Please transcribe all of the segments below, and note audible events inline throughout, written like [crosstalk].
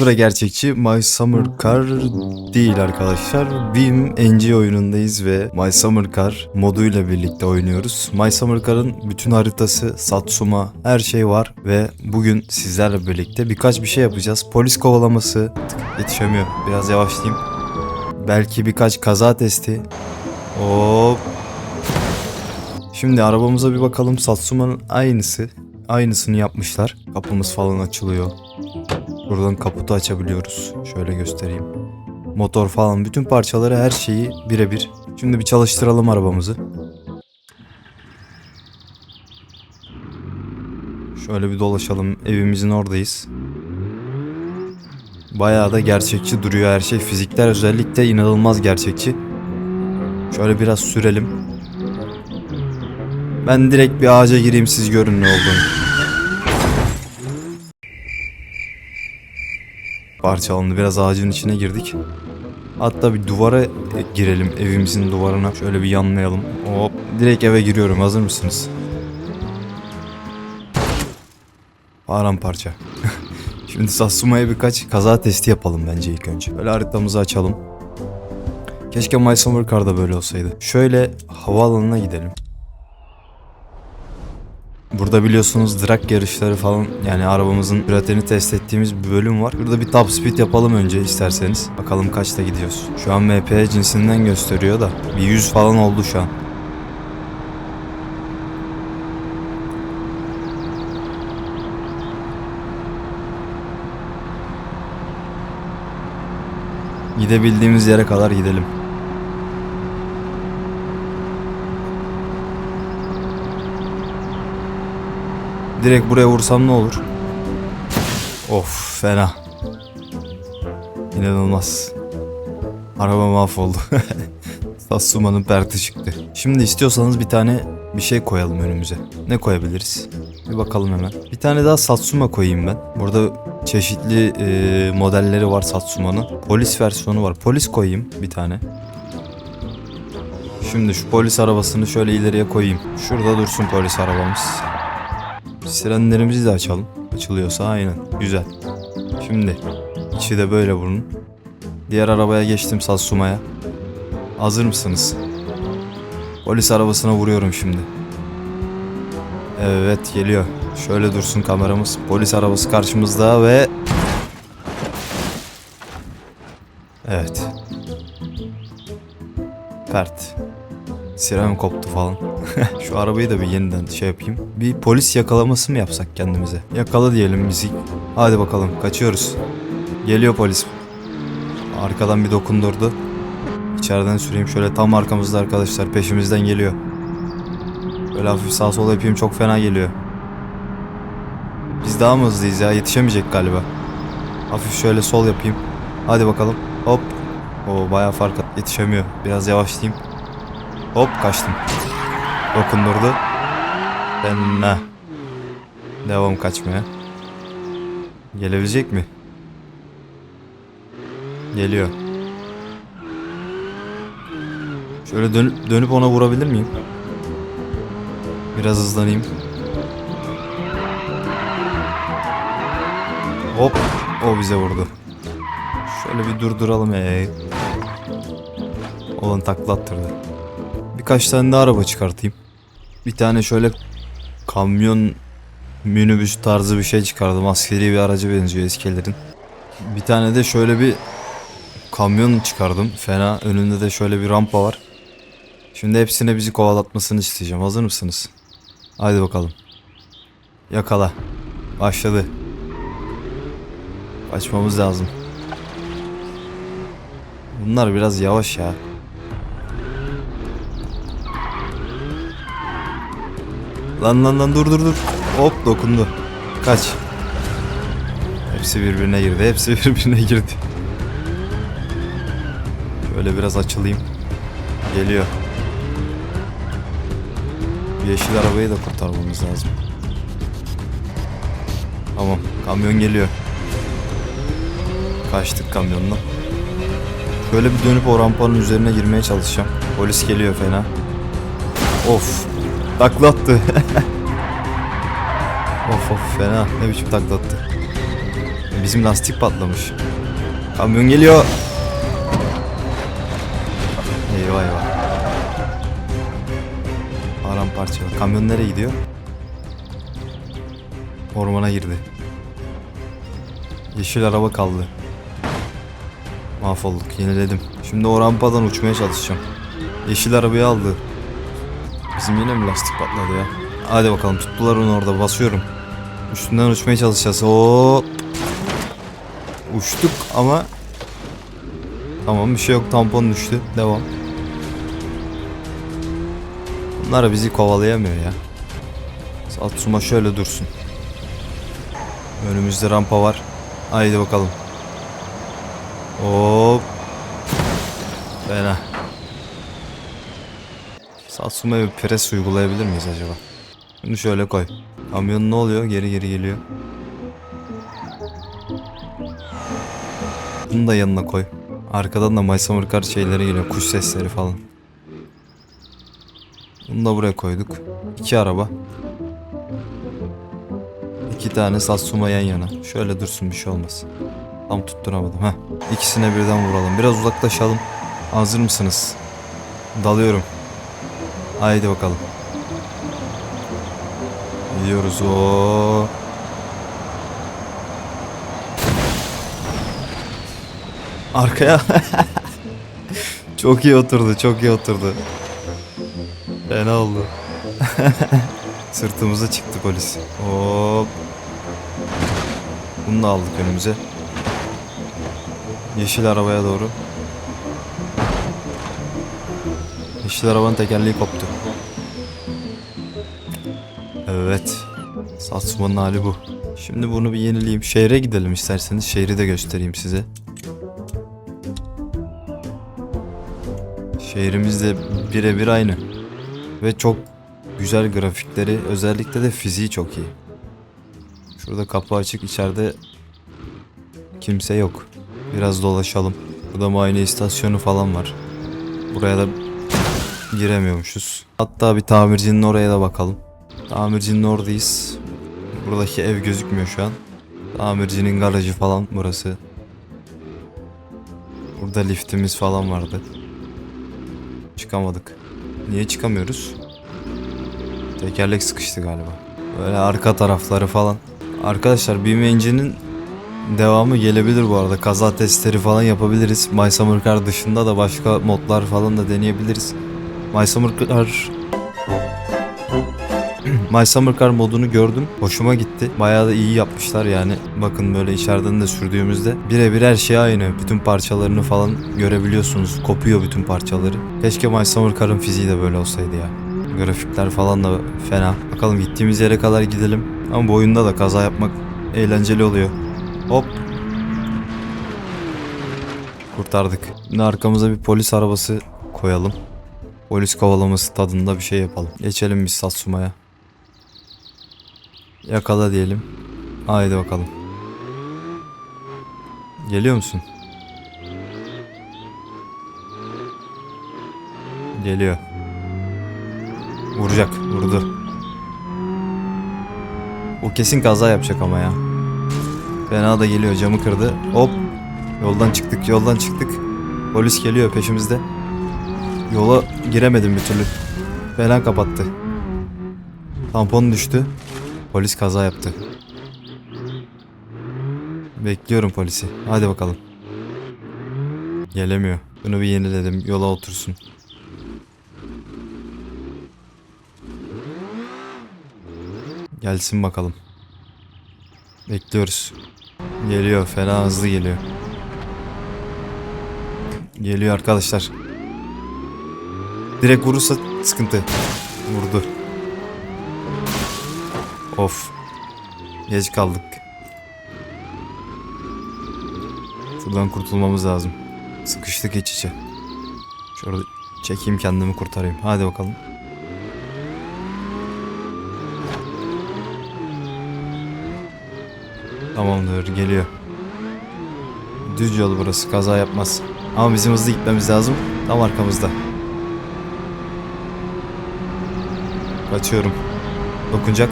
ultra gerçekçi My Summer Car değil arkadaşlar. Beam NG oyunundayız ve My Summer Car moduyla birlikte oynuyoruz. My Summer Car'ın bütün haritası, Satsuma, her şey var ve bugün sizlerle birlikte birkaç bir şey yapacağız. Polis kovalaması, yetişemiyor. Biraz yavaşlayayım. Belki birkaç kaza testi. Hop. Şimdi arabamıza bir bakalım. Satsuma'nın aynısı. Aynısını yapmışlar. Kapımız falan açılıyor. Buradan kaputu açabiliyoruz. Şöyle göstereyim. Motor falan bütün parçaları her şeyi birebir. Şimdi bir çalıştıralım arabamızı. Şöyle bir dolaşalım. Evimizin oradayız. Bayağı da gerçekçi duruyor her şey. Fizikler özellikle inanılmaz gerçekçi. Şöyle biraz sürelim. Ben direkt bir ağaca gireyim siz görün ne olduğunu. Parçalandı. Biraz ağacın içine girdik. Hatta bir duvara girelim. Evimizin duvarına. Şöyle bir yanlayalım. Hop. Direkt eve giriyorum. Hazır mısınız? Paramparça. [laughs] Şimdi Satsuma'ya birkaç kaza testi yapalım bence ilk önce. Böyle haritamızı açalım. Keşke My Summer Car'da böyle olsaydı. Şöyle havaalanına gidelim. Burada biliyorsunuz drag yarışları falan yani arabamızın süratini test ettiğimiz bir bölüm var. Burada bir top speed yapalım önce isterseniz. Bakalım kaçta gidiyoruz. Şu an MP cinsinden gösteriyor da bir 100 falan oldu şu an. Gidebildiğimiz yere kadar gidelim. Direkt buraya vursam ne olur? Of fena. İnanılmaz. Araba mahvoldu. [laughs] Satsuma'nın perti çıktı. Şimdi istiyorsanız bir tane bir şey koyalım önümüze. Ne koyabiliriz? Bir bakalım hemen. Bir tane daha Satsuma koyayım ben. Burada çeşitli e, modelleri var Satsuma'nın. Polis versiyonu var. Polis koyayım bir tane. Şimdi şu polis arabasını şöyle ileriye koyayım. Şurada dursun polis arabamız. Sirenlerimizi de açalım. Açılıyorsa aynen. Güzel. Şimdi içi de böyle bunun. Diğer arabaya geçtim Satsuma'ya. Hazır mısınız? Polis arabasına vuruyorum şimdi. Evet geliyor. Şöyle dursun kameramız. Polis arabası karşımızda ve... Evet. Pert. Siren koptu falan. [laughs] Şu arabayı da bir yeniden şey yapayım. Bir polis yakalaması mı yapsak kendimize? Yakala diyelim müzik. Hadi bakalım kaçıyoruz. Geliyor polis. Arkadan bir dokundurdu. İçeriden süreyim şöyle tam arkamızda arkadaşlar peşimizden geliyor. Böyle hafif sağ sol yapayım çok fena geliyor. Biz daha mı hızlıyız ya yetişemeyecek galiba. Hafif şöyle sol yapayım. Hadi bakalım. Hop. O bayağı fark yetişemiyor. Biraz yavaşlayayım. Hop kaçtım. Dokundurdu. Fena. Devam kaçmaya. Gelebilecek mi? Geliyor. Şöyle dönüp, dönüp ona vurabilir miyim? Biraz hızlanayım. Hop. O bize vurdu. Şöyle bir durduralım ee. Olan takla attırdı. Birkaç tane de araba çıkartayım. Bir tane şöyle kamyon minibüs tarzı bir şey çıkardım. Askeri bir araca benziyor eskilerin. Bir tane de şöyle bir kamyon çıkardım. Fena. Önünde de şöyle bir rampa var. Şimdi hepsine bizi kovalatmasını isteyeceğim. Hazır mısınız? Haydi bakalım. Yakala. Başladı. Kaçmamız lazım. Bunlar biraz yavaş ya. Lan lan lan dur dur dur. Hop dokundu. Kaç. Hepsi birbirine girdi. Hepsi [laughs] birbirine girdi. Şöyle biraz açılayım. Geliyor. Yeşil arabayı da kurtarmamız lazım. Tamam. Kamyon geliyor. Kaçtık kamyonla. Şöyle bir dönüp o rampanın üzerine girmeye çalışacağım. Polis geliyor fena. Of. Taklattı. [laughs] of of fena. Ne biçim taklattı. Bizim lastik patlamış. Kamyon geliyor. Eyvah eyvah. Paramparça. Kamyon nereye gidiyor? Ormana girdi. Yeşil araba kaldı. Mahvolduk. Yeniledim. Şimdi o rampadan uçmaya çalışacağım. Yeşil arabayı aldı. Bizim yine mi lastik patladı ya? Hadi bakalım tuttular onu orada basıyorum. Üstünden uçmaya çalışacağız. Hop. Uçtuk ama Tamam bir şey yok tampon düştü. Devam. Bunlar bizi kovalayamıyor ya. Satsuma şöyle dursun. Önümüzde rampa var. Haydi bakalım. Hop. Fena. Satsuma'ya bir pres uygulayabilir miyiz acaba? Bunu şöyle koy. Kamyon ne oluyor? Geri geri geliyor. Bunu da yanına koy. Arkadan da My Summer Car şeyleri geliyor. Kuş sesleri falan. Bunu da buraya koyduk. İki araba. İki tane Satsuma yan yana. Şöyle dursun bir şey olmaz. Tam tutturamadım. Heh. İkisine birden vuralım. Biraz uzaklaşalım. Hazır mısınız? Dalıyorum. Haydi bakalım. Gidiyoruz o. Arkaya. [laughs] çok iyi oturdu, çok iyi oturdu. Fena oldu. [laughs] Sırtımıza çıktı polis. Hop. Bunu da aldık önümüze. Yeşil arabaya doğru. Yeşil arabanın tekerleği koptu. Evet. Satsuma'nın hali bu. Şimdi bunu bir yenileyim. Şehre gidelim isterseniz. Şehri de göstereyim size. Şehrimizde birebir aynı. Ve çok güzel grafikleri. Özellikle de fiziği çok iyi. Şurada kapı açık. içeride kimse yok. Biraz dolaşalım. Burada muayene istasyonu falan var. Buraya da giremiyormuşuz. Hatta bir tamircinin oraya da bakalım. Tamircinin oradayız. Buradaki ev gözükmüyor şu an. Tamircinin garajı falan burası. Burada liftimiz falan vardı. Çıkamadık. Niye çıkamıyoruz? Tekerlek sıkıştı galiba. Böyle arka tarafları falan. Arkadaşlar BMW'nin devamı gelebilir bu arada. Kaza testleri falan yapabiliriz. My Summer Car dışında da başka modlar falan da deneyebiliriz. My Summer Car My Summer Car modunu gördüm. Hoşuma gitti. Bayağı da iyi yapmışlar yani. Bakın böyle içeriden de sürdüğümüzde birebir her şey aynı. Bütün parçalarını falan görebiliyorsunuz. Kopuyor bütün parçaları. Keşke My Summer Car'ın fiziği de böyle olsaydı ya. Grafikler falan da fena. Bakalım gittiğimiz yere kadar gidelim. Ama bu oyunda da kaza yapmak eğlenceli oluyor. Hop. Kurtardık. Şimdi arkamıza bir polis arabası koyalım. Polis kovalaması tadında bir şey yapalım. Geçelim biz Satsuma'ya. Yakala diyelim. Haydi bakalım. Geliyor musun? Geliyor. Vuracak. Vurdu. O kesin kaza yapacak ama ya. Fena da geliyor. Camı kırdı. Hop. Yoldan çıktık. Yoldan çıktık. Polis geliyor peşimizde. Yola giremedim bir türlü. Fena kapattı. Tampon düştü. Polis kaza yaptı. Bekliyorum polisi. Hadi bakalım. Gelemiyor. Bunu bir yeniledim. Yola otursun. Gelsin bakalım. Bekliyoruz. Geliyor. Fena hızlı geliyor. Geliyor arkadaşlar. Direkt vurursa sıkıntı. Vurdu. Of. Geç kaldık. Şuradan kurtulmamız lazım. Sıkıştık iç içe. Şurada çekeyim kendimi kurtarayım. Hadi bakalım. Tamamdır geliyor. Düz yol burası kaza yapmaz. Ama bizim hızlı gitmemiz lazım. Tam arkamızda. Kaçıyorum. Dokunacak.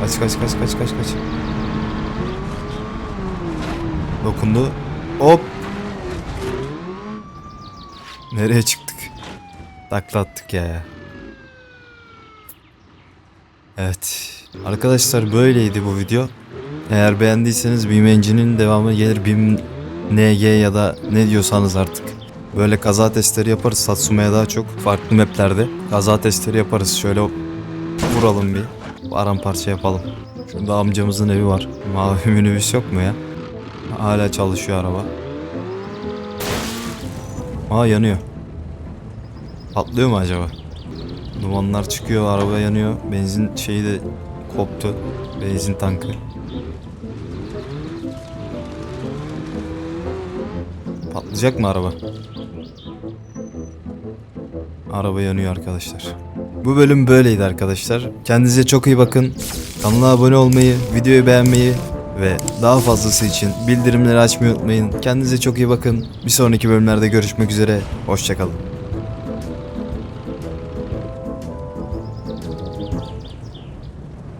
Kaç kaç kaç kaç kaç kaç. Dokundu. Hop. Nereye çıktık? Takla attık ya. Evet. Arkadaşlar böyleydi bu video. Eğer beğendiyseniz BİM Engine'in devamı gelir. BİM NG ya da ne diyorsanız artık. Böyle kaza testleri yaparız Satsuma'ya daha çok. Farklı maplerde. Kaza testleri yaparız. Şöyle vuralım bir. Paramparça yapalım. Şurada amcamızın evi var. Mavi [laughs] minibüs yok mu ya? Hala çalışıyor araba. Aa yanıyor. Patlıyor mu acaba? Dumanlar çıkıyor, araba yanıyor. Benzin şeyi de koptu. Benzin tankı. Patlayacak mı araba? Araba yanıyor arkadaşlar. Bu bölüm böyleydi arkadaşlar. Kendinize çok iyi bakın. Kanala abone olmayı, videoyu beğenmeyi ve daha fazlası için bildirimleri açmayı unutmayın. Kendinize çok iyi bakın. Bir sonraki bölümlerde görüşmek üzere. Hoşçakalın.